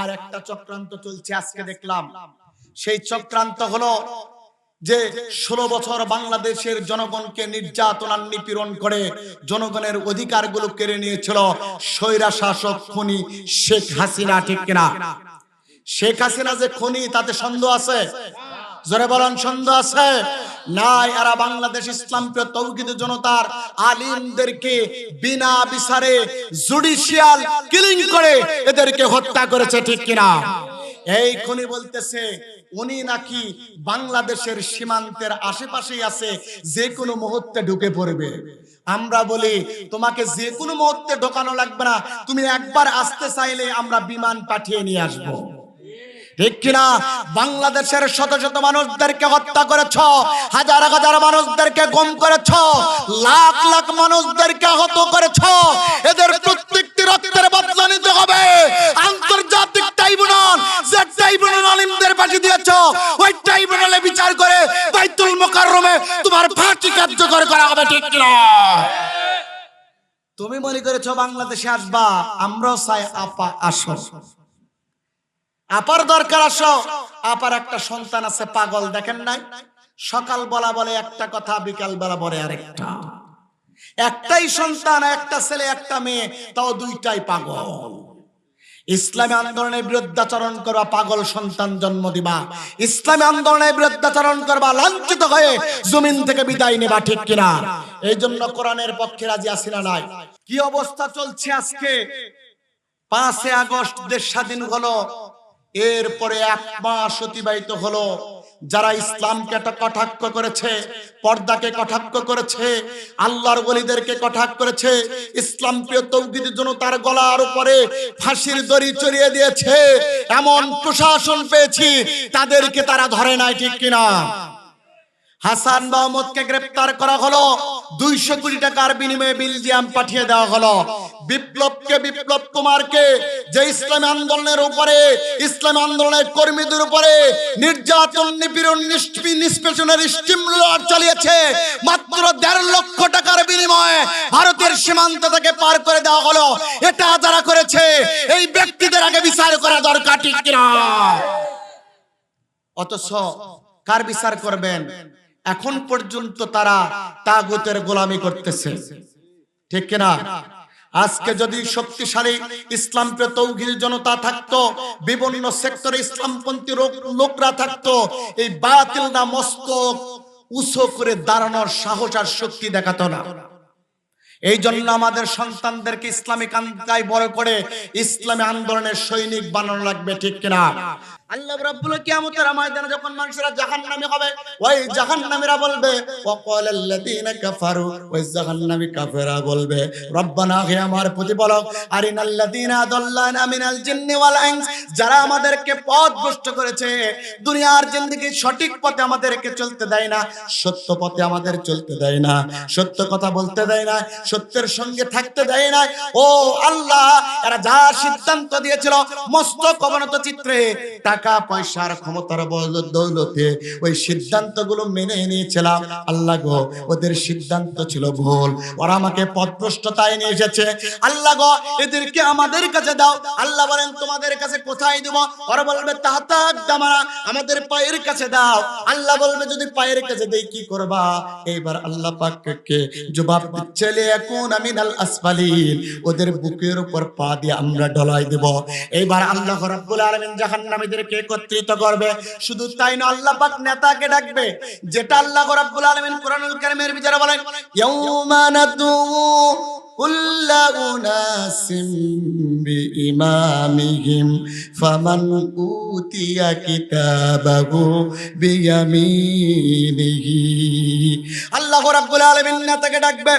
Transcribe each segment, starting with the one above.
আর একটা চক্রান্ত চলছে, আজকে দেখলাম। সেই চক্রান্ত হলো যে ষোলো বছর বাংলাদেশের জনগণকে নির্যাতন নিপীড়ন করে জনগণের অধিকারগুলো কেড়ে নিয়েছিল স্বৈরা শাসক খনি শেখ হাসিনা, ঠিক কিনা? শেখ হাসিনা যে খনি, তাতে সন্দেহ আছে? জোরে বলেন, সন্দেহ আছে? নাই, এরা বাংলাদেশ ইসলাম প্রিয় তৌহিদ জনতার আলিমদেরকে বিনা বিচারে জুডিশিয়াল কিলিং করে এদেরকে হত্যা করেছে, ঠিক কিনা? এই খনি বলতেছে, উনি নাকি বাংলাদেশের সীমান্তের আশেপাশেই আছে যে কোনো মুহূর্তে ঢুকে পড়বে। আমরা বলি, তোমাকে যে কোনো মুহূর্তে ঢোকানো লাগবে না, তুমি একবার আসতে চাইলে আমরা বিমান পাঠিয়ে নিয়ে আসব। ঠিক কিনা? বাংলাদেশের শত শত মানুষদেরকে হত্যা করেছ, হাজার হাজার মানুষদেরকে গম করেছ, লাখ লাখ মানুষদেরকে আহত করেছ। এদের প্রত্যেকটি রক্তের বদলা নিতে হবে। আন্তর্জাতিক ট্রাইব্যুনাল যে ট্রাইব্যুনাল আলিমদের ফাঁসি দিয়েছ, ওই ট্রাইব্যুনালে বিচার করে বাইতুল মোকাররমে তোমার ফাঁসি কার্যকর করা হবে, ঠিক কিনা? তুমি মনে করেছ বাংলাদেশে আসবা, আমরাও চাই আপা আসো আপার দরকার আসো। আপার একটা সন্তান আছে, পাগল, দেখেন নাই? সকাল বলা বলে একটা কথা, বিকাল বেলা বলে আরেকটা। একটাই সন্তান, একটা ছেলে, একটা মেয়ে, তাও দুইটাই পাগল। ইসলামী আন্দোলনের বিরুদ্ধাচরণ করবা, পাগল সন্তান জন্ম দিবা। ইসলামী আন্দোলনের বিরুদ্ধাচরণ করবা, লাঞ্ছিত হয়ে জমিন থেকে বিদায় নেবা, ঠিক কিনা? এই জন্য কোরআনের পক্ষে রাজি আসি না নাই? কি অবস্থা চলছে আজকে? পাঁচে আগস্ট দেশ স্বাধীন হলো। এরপরে এক মাস অতিবাহিত হলো। যারা ইসলামকে একটা কটাক্ষ করেছে, পর্দাকে কটাক্ষ করেছে, আল্লাহর বলিদেরকে কটাক্ষ করেছে ইসলাম প্রিয় তৌহিদের জন্য তার গলার উপরে ফাঁসির দড়ি চড়িয়ে দিয়েছে, এমন প্রশাসন পেয়েছি, তাদেরকে তারা ধরে নাই ঠিক কিনা? হাসান মাহমুদকে গ্রেফতার করা হলো। দুইশো কোটি টাকার বিনিময়ে বেলজিয়াম পাঠিয়ে দেওয়া হলো। বিপ্লবকে, বিপ্লব কুমারকে যে ইসলামী আন্দোলনের উপরে, ইসলামী আন্দোলনের কর্মীদের উপরে নির্যাতন, নিপীড়ন, নিষ্পি- নিষ্পেষণের স্টিমুলার চালিয়েছে, মাত্র দেড় লক্ষ টাকার বিনিময়ে ভারতের সীমান্ত থেকে পার করে দেওয়া হলো। এটা যারা করেছে, এই ব্যক্তিদের আগে বিচার করা দরকার, ঠিক কিনা? অথচ কার বিচার করবেন? এখন পর্যন্ত তারা তাগুতের গোলামি করতেছে। ঠিক কিনা? আজকে যদি শক্তিশালী ইসলাম তৌহিদ জনতা থাকতো, বিভিন্ন সেক্টরে ইসলামপন্থী লোকরা থাকতো, এই বাতিল না মস্তক উঁচু করে দাঁড়ানোর সাহস আর শক্তি দেখাতো না। এই জন্য আমাদের সন্তানদেরকে ইসলামী কান্তায় বড় করে ইসলামী আন্দোলনের সৈনিক বানানো লাগবে, ঠিক কিনা? দুনিয়ার জিন্দেগি সঠিক পথে আমাদেরকে চলতে দেয় না, সত্য পথে আমাদের চলতে দেয় না, সত্য কথা বলতে দেয় না, সত্যের সঙ্গে থাকতে দেয় না। ও আল্লাহ, এরা যা সিদ্ধান্ত দিয়েছিল, মস্তক অবনত চিত্রে টাকা, পয়সার ক্ষমতার দৌলতে ওই সিদ্ধান্তগুলো মেনে নিয়েছিলাম। আল্লাহ গো, ওদের সিদ্ধান্ত ছিল ভুল। ওরা আমাকে পথভ্রষ্টতায় নিয়ে এসেছে। আল্লাহ গো, এদেরকে আমাদের কাছে দাও। আল্লাহ বলেন, তোমাদের কাছে কোথায় দেব? ওরা বলবে তাহতা দামারা, আমাদের পায়ের কাছে দাও। আল্লাহ বলবে, যদি পায়ের কাছে দেই, কি করবা? এইবার আল্লাহ পাককে জবাব দিচ্ছে লে এখন আমি নাল আসফালিন। ওদের বুকের উপর পা দিয়ে আমরা ডলাই দেব। এইবার আল্লাহ রাব্বুল আলামিন জাহান্নামীদেরকে মানুষদেরকে একত্রিত করবে। শুধু তাই না আল্লাহ পাক নেতাকে ডাকবে, যেটা আল্লাহ রাব্বুল আলামিন কোরআনুল কারীমের বিচারে বলেন, ইয়াউমা নাতু আল্লাহ রাব্বুল আলামিন নেতাকে ডাকবে,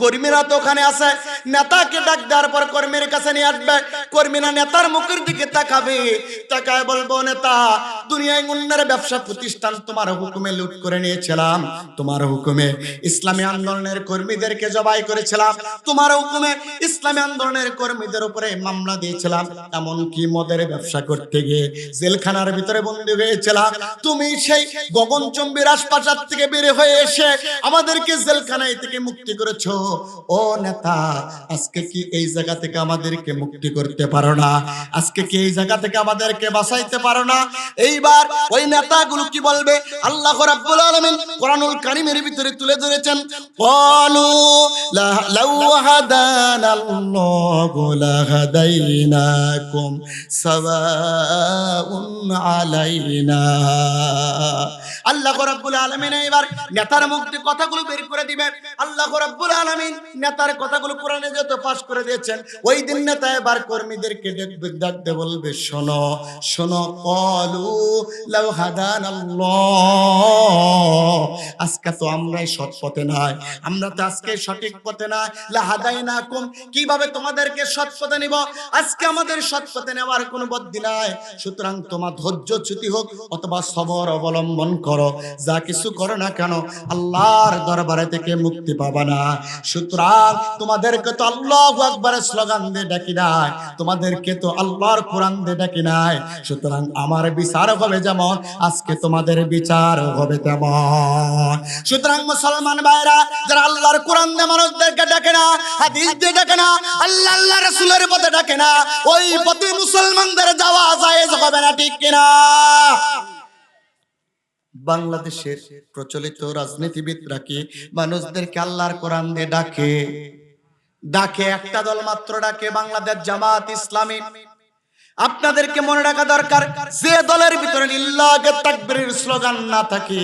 কর্মীরা তো ওখানে আছে নেতাকে ডাক দেওয়ার পর কর্মীর কাছে নিয়ে আসবে। কর্মীরা নেতার মুখের দিকে তাকাবে। তাকায় বলব, নেতা, দুনিয়ায় অন্যের ব্যবসা প্রতিষ্ঠান তোমার হুকুমে লুট করে নিয়েছিলাম। তোমার হুকুমে ইসলামী আন্দোলনের কর্মীদেরকে জবাই করেছিলাম। তোমার হুকুমে ইসলামী আন্দোলনের কর্মীদের উপরে মামলা দিয়েছিলাম। এমনকি মদের ব্যবসা করতে গিয়ে জেলখানার ভিতরে বন্দী হয়েছিলাম। তুমি সেই গগনচম্বীর আশপাশার থেকে বের হয়ে এসে আমাদেরকে জেলখানায় থেকে মুক্তি করেছ। ও নেতা আজকে কি এই জায়গা থেকে আমাদেরকে মুক্তি করতে পারো না? আজকে কি এই জায়গা থেকে আমাদেরকে বাঁচাইতে পারো না? এইবার ওই নেতাগুলো কি বলবে? আল্লাহ রাব্বুল আলামিন কোরআনুল কারীমের ভিতরে তুলে ধরেছেন ক্বালু লাউ হাদানাল্লাহু লাহাদাইনাকুম সাওয়াউন আলাইনা। আল্লাহ রাব্বুল আলামিন এবার নেতার দিয়ে কথাগুলো বের করে দিবেন আল্লাহ রাব্বুল আলামিন নেতার কথাগুলো কোরআনে যত পাশ করে দিয়েছেন, ওই দিন নেতা এবার কর্মীদেরকে ডাকতে বলবে, শোনো শোনো কলু লাউ আজকে তো আমরাই সৎ পথে নাই, আমরা তো আজকে সঠিক পথে না লাহাদাইনাকুম কীভাবে তোমাদেরকে সৎ পথে নিব? আজকে আমাদের সৎ পথে নেওয়ার কোনো বুদ্ধি নাই। সুতরাং তোমার ধৈর্য চ্যুতি হোক, অথবা সবর অবলম্বন করো। যা কিছু করো না কেন, আল্লাহর দরবারে থেকে মুক্তি পাবা না। সুতরাং তোমাদেরকে তো আল্লাহ একবারে স্লোগান দিয়ে ডাকি নাই, তোমাদেরকে তো আল্লাহর কোরআন দিয়ে ডাকি নাই। সুতরাং আমার বিচার হবে যেমন, আজকে তোমাদের বিচার হবে তেমন। সুতরাং মুসলমান ভাইরা, যারা আল্লাহর কোরআন দিয়ে মানুষদেরকে ডাকে না, হাদিস দিয়ে ডাকে না, আল্লাহ আল্লাহ রাসূলের পথে ডাকে না, ওই পথে মুসলমানদের যাওয়া যায় হবে না, ঠিক কিনা? বাংলাদেশের প্রচলিত রাজনীতিবিদরা কি মানুষদেরকে আল্লাহর কোরআন দিয়ে ডাকে? ডাকে একটা দল মাত্র ডাকে বাংলাদেশ জামাত ইসলামী। আপনাদেরকে মনে রাখা দরকার, যে দলের ভিতরে লিল্লাহে তাকবীরের স্লোগান না থাকে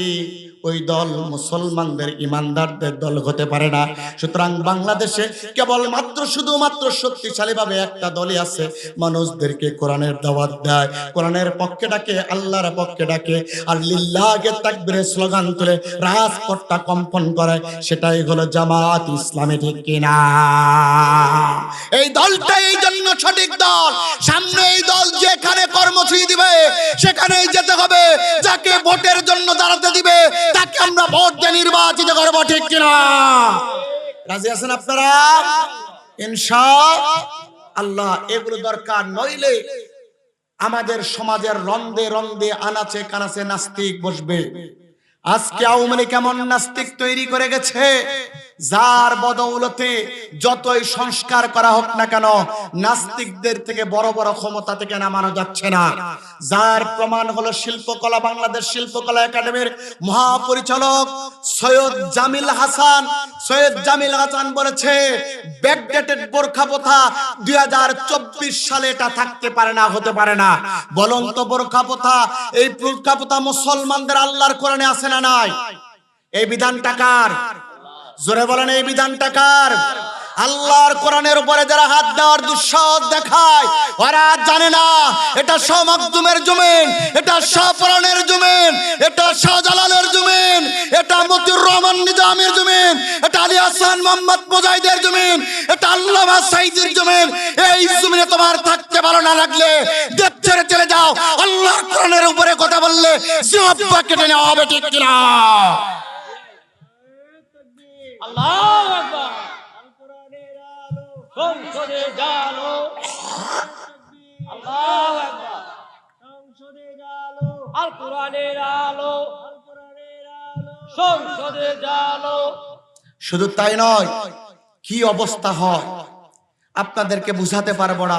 ওই দল মুসলমানদের ইমানদারদের দল হতে পারে না। সুতরাং বাংলাদেশে কেবল মাত্র শুধুমাত্র শক্তিশালী ভাবে একটা দলই আছে। মানুষদেরকে কোরআনের দাওয়াত দেয়। কোরআনের পক্ষে ডাকে, আল্লাহর পক্ষে ডাকে। আর লিল্লাহে তাকবীরের স্লোগান তুলে রাজপথটা কম্পন করে। সেটাই হলো জামাত ইসলামী, ঠিক কিনা এই দলটা এই জন্য সঠিক দল। সামনে এই দল যেখানে কর্মসূচি দিবে, সেখানেই যেতে হবে। যাকে ভোটের জন্য দাঁড়াতে দিবে তাকে আমরা ভোট দিয়ে নির্বাচিত করব, ঠিক কিনা? রাজি আছেন আপনারা? ইনশা আল্লাহ এগুলো দরকার নইলে আমাদের সমাজের রন্দে রন্দে আনাচে কানাচে নাস্তিক বসবে। আজকে আওয়ামী কেমন নাস্তিক তৈরি করে গেছে যার বদৌলতে যতই সংস্কার করা হোক না কেন, নাস্তিকদের থেকে বড় বড় ক্ষমতা থেকে নামানো যাচ্ছে না। যার প্রমাণ হলো শিল্পকলা, বাংলাদেশ শিল্পকলা একাডেমির মহাপরিচালক সৈয়দ জামিল হাসান। সৈয়দ জামিল হাসান বলেছে ব্যাকডেটেড বোরখা প্রথা দুই সালে এটা থাকতে পারে না, হতে পারে না। বলন্ত বোরখা প্রথা এই বোরখা প্রথা মুসলমানদের আল্লাহর কোরআনে আছে না নাই? এই বিধানটা কার? জোরে বলেন, এই বিধানটা কার? আল্লাহর কোরআনের উপরে যারা হাত দেওয়ার দুঃসাহস দেখায়, ওরা জানে না, এটা শাহ মাকদুমের জমিন, এটা শাহ জমিন, এটা শাহজালালের জমিন, এটা মতিউর রহমান নিজামের জমিন, এটা আলী হাসান মোহাম্মদ মুজাহিদের জমিন, এটা আল্লামা সাইদের জমিন। এই জমিনে তোমার থাকতে ভালো না লাগলে দেশ ছেড়ে চলে যাও। আল্লাহর কোরআনের উপরে কথা বললে জিহ্বা কেটে নেওয়া হবে ঠিক কিনা? আল্লাহু আকবার। সংসদে জালো আল্লাহু আকবার। আল কোরআনের আলো সংসদে জালো শুধু তাই নয় কি অবস্থা হয়? আপনাদেরকে বুঝাতে পারব না।